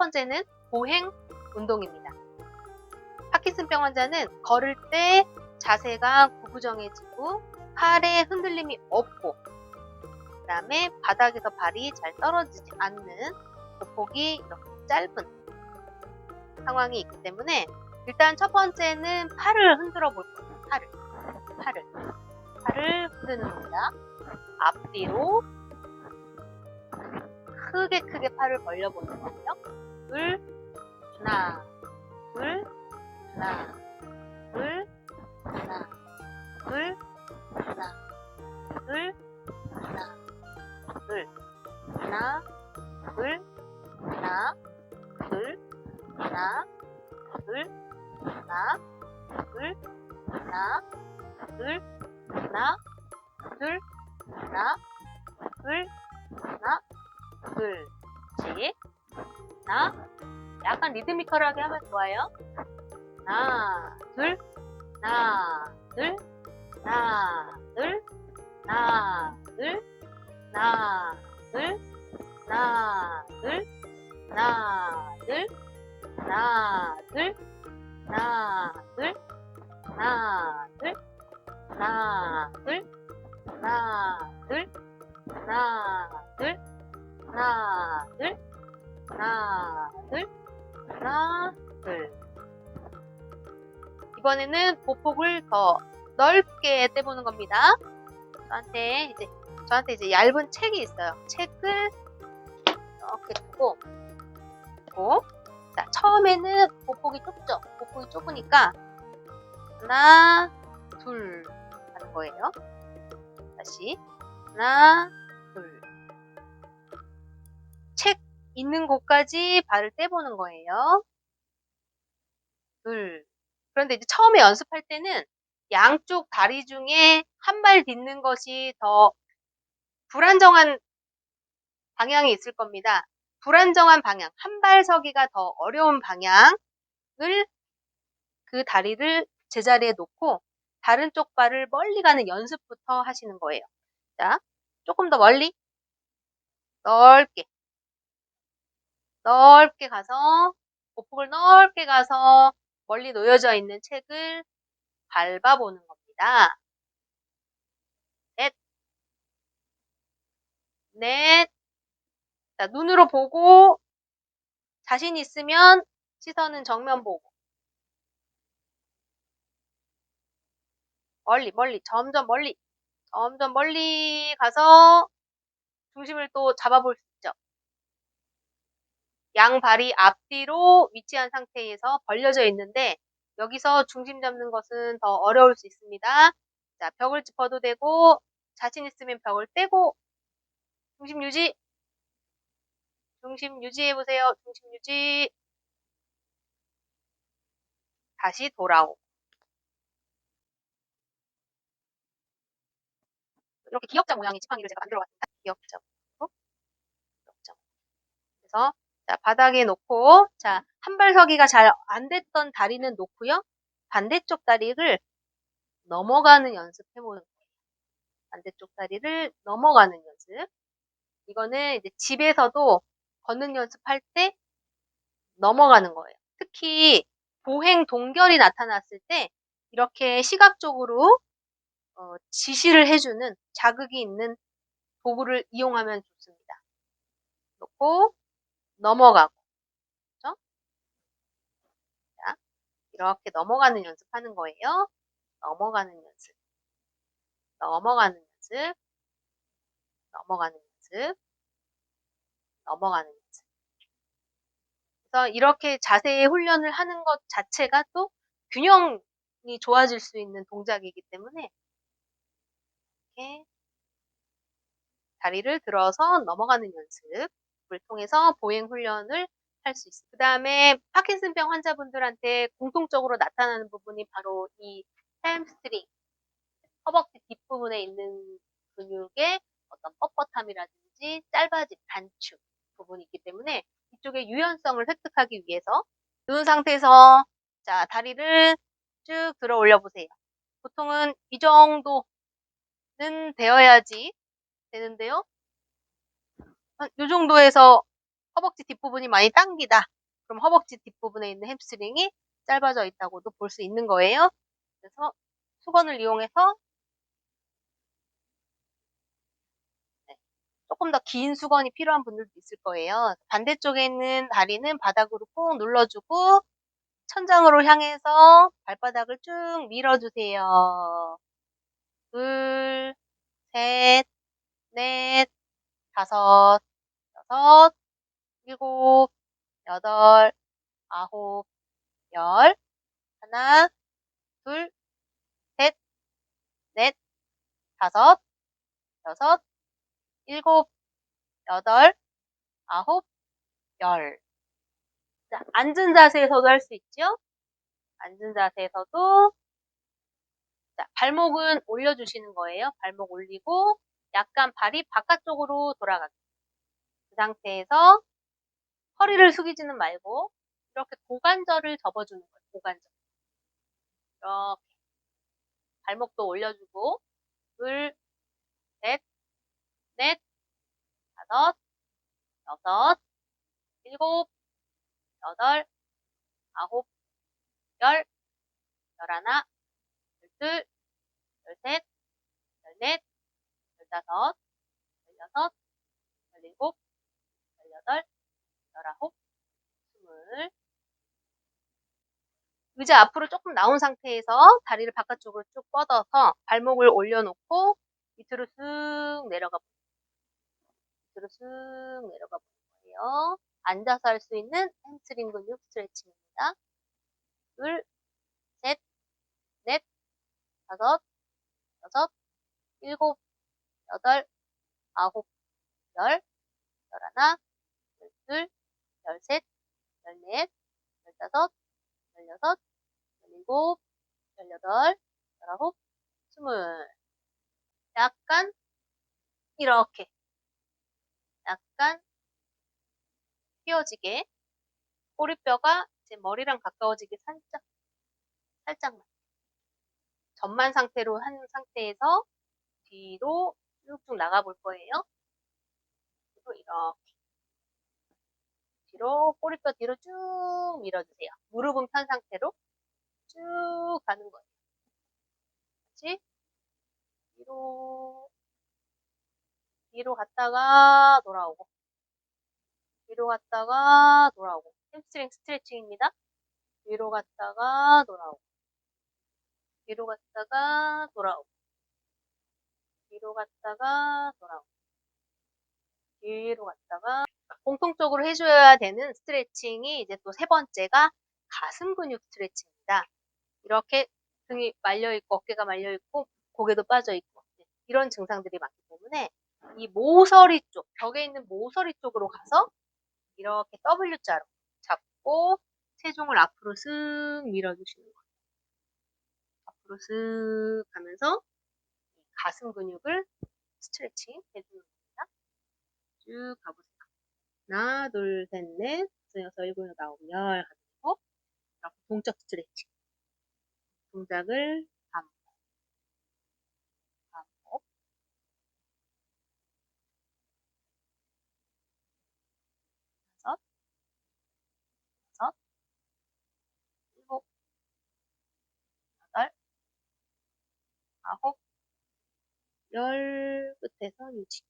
번째는 보행 운동입니다. 파킨슨병 환자는 걸을 때 자세가 구부정해지고 팔에 흔들림이 없고 그 다음에 바닥에서 발이 잘 떨어지지 않는 보폭이 이렇게 짧은 상황이 있기 때문에 일단 첫 번째는 팔을 흔들어 볼 거예요. 팔을. 팔을. 팔을 흔드는 겁니다. 앞뒤로 크게 크게 팔을 벌려보는 거예요. 둘, 하나, 둘, 하나, 둘, 하나, 둘, 하나, 둘, 하나, 둘, 하나, 둘, 하나, 둘, 하나, 둘, 하나, 둘, 하나, 둘, 하나, 둘, 하나, 둘, 하나, 둘, 씩. 하나, 약간 리드미컬하게 하면 좋아요. 하나, 둘, 하나, 둘, 하나, 둘, 하나, 둘, 하나, 둘, 하나, 둘, 하나, 둘, 하나, 둘, 하나, 둘, 하나, 둘, 하나, 둘, 하나, 둘, 하나, 둘, 하나, 둘, 하나, 둘, 하나, 둘. 이번에는 보폭을 더 넓게 떼보는 겁니다. 저한테 이제 저한테 이제 얇은 책이 있어요. 책을 이렇게 두고 두고 자 처음에는 보폭이 좁죠. 보폭이 좁으니까 하나 둘 하는 거예요. 다시 하나 둘 책 있는 곳까지 발을 떼보는 거예요. 둘 그런데 이제 처음에 연습할 때는 양쪽 다리 중에 한 발 딛는 것이 더 불안정한 방향이 있을 겁니다. 불안정한 방향, 한 발 서기가 더 어려운 방향을 그 다리를 제자리에 놓고 다른 쪽 발을 멀리 가는 연습부터 하시는 거예요. 자, 조금 더 멀리, 넓게, 넓게 가서, 보폭을 넓게 가서 멀리 놓여져 있는 책을 밟아보는 겁니다. 넷, 넷. 자, 눈으로 보고 자신 있으면 시선은 정면 보고 멀리 멀리 점점 멀리 점점 멀리 가서 중심을 또 잡아볼 수. 양발이 앞뒤로 위치한 상태에서 벌려져 있는데 여기서 중심 잡는 것은 더 어려울 수 있습니다. 자, 벽을 짚어도 되고 자신 있으면 벽을 떼고 중심 유지 중심 유지해 보세요. 중심 유지 다시 돌아오고 이렇게 기역자 모양의 지팡이를 제가 만들어 봤습니다. 기역자로 기역자 그래서 자, 바닥에 놓고 자, 한발 서기가 잘 안 됐던 다리는 놓고요. 반대쪽 다리를 넘어가는 연습 해보는 거예요. 반대쪽 다리를 넘어가는 연습. 이거는 이제 집에서도 걷는 연습할 때 넘어가는 거예요. 특히 보행 동결이 나타났을 때 이렇게 시각적으로 어, 지시를 해주는 자극이 있는 도구를 이용하면 좋습니다. 놓고 넘어가고. 그렇죠? 자, 이렇게 넘어가는 연습하는 거예요. 넘어가는 연습. 넘어가는 연습. 넘어가는 연습. 넘어가는 연습. 그래서 이렇게 자세히 훈련을 하는 것 자체가 또 균형이 좋아질 수 있는 동작이기 때문에 이렇게 다리를 들어서 넘어가는 연습 을 통해서 보행 훈련을 할 수 있습니다. 그 다음에 파킨슨병 환자분들한테 공통적으로 나타나는 부분이 바로 이 햄스트링, 허벅지 뒷부분에 있는 근육의 어떤 뻣뻣함이라든지 짧아진 단축 부분이 있기 때문에 이쪽의 유연성을 획득하기 위해서 누운 상태에서 자 다리를 쭉 들어 올려 보세요. 보통은 이 정도는 되어야지 되는데요. 이 정도에서 허벅지 뒷부분이 많이 당기다. 그럼 허벅지 뒷부분에 있는 햄스트링이 짧아져 있다고도 볼 수 있는 거예요. 그래서 수건을 이용해서 네, 조금 더 긴 수건이 필요한 분들도 있을 거예요. 반대쪽에 있는 다리는 바닥으로 꾹 눌러주고 천장으로 향해서 발바닥을 쭉 밀어주세요. 둘, 셋, 넷, 다섯, 여섯, 일곱, 여덟, 아홉, 열. 하나, 둘, 셋, 넷, 다섯, 여섯, 일곱, 여덟, 아홉, 열. 자, 앉은 자세에서도 할 수 있죠? 앉은 자세에서도 자, 발목은 올려주시는 거예요. 발목 올리고 약간 발이 바깥쪽으로 돌아가게. 그 상태에서 허리를 숙이지는 말고 이렇게 고관절을 접어주는 거예요. 고관절. 이렇게 발목도 올려주고 둘, 셋, 넷, 다섯, 여섯, 일곱, 여덟, 아홉, 열, 열하나, 열둘, 열셋, 열넷, 열다섯, 열일곱, 열여덟, 열아홉, 스물. 의자 앞으로 조금 나온 상태에서 다리를 바깥쪽으로 쭉 뻗어서 발목을 올려놓고 밑으로 쓱 내려가 밑으로 쓱 내려가 보는 거예요. 앉아서 할 수 있는 햄스트링 근육 스트레칭입니다. 둘, 셋, 넷, 다섯, 여섯, 일곱, 여덟, 아홉, 열, 열하나, 열둘, 열셋, 열넷, 열다섯, 열여섯, 열일곱, 열여덟, 열아홉, 스물. 약간 이렇게 약간 휘어지게 꼬리뼈가 이제 머리랑 가까워지게 살짝 살짝만 전만 상태로 한 상태에서 뒤로 쭉쭉 나가 볼 거예요. 그리고 이렇게 뒤로 꼬리뼈 뒤로 쭉 밀어주세요. 무릎은 편 상태로 쭉 가는 거예요. 그렇지? 뒤로 뒤로 갔다가 돌아오고 뒤로 갔다가 돌아오고 햄스트링 스트레칭입니다. 뒤로 갔다가 돌아오고 뒤로 갔다가 돌아오고 뒤로 갔다가 돌아오고 뒤로 갔다가 공통적으로 해줘야 되는 스트레칭이 이제 또 세 번째가 가슴 근육 스트레칭입니다. 이렇게 등이 말려 있고 어깨가 말려 있고 고개도 빠져 있고 이런 증상들이 많기 때문에 이 모서리 쪽 벽에 있는 모서리 쪽으로 가서 이렇게 W자로 잡고 체중을 앞으로 쓱 밀어주시는 거예요. 앞으로 쓱 가면서 가슴 근육을 스트레칭 해주는 겁니다. 쭉 가보세요. 하나, 둘, 셋, 넷, 다섯, 여섯, 일곱, 여덟, 아홉, 열 가지고 동적 스트레칭. 동작을 반복, 반복. 다섯, 여섯, 일곱, 여덟, 아홉, 열 끝에서 유지.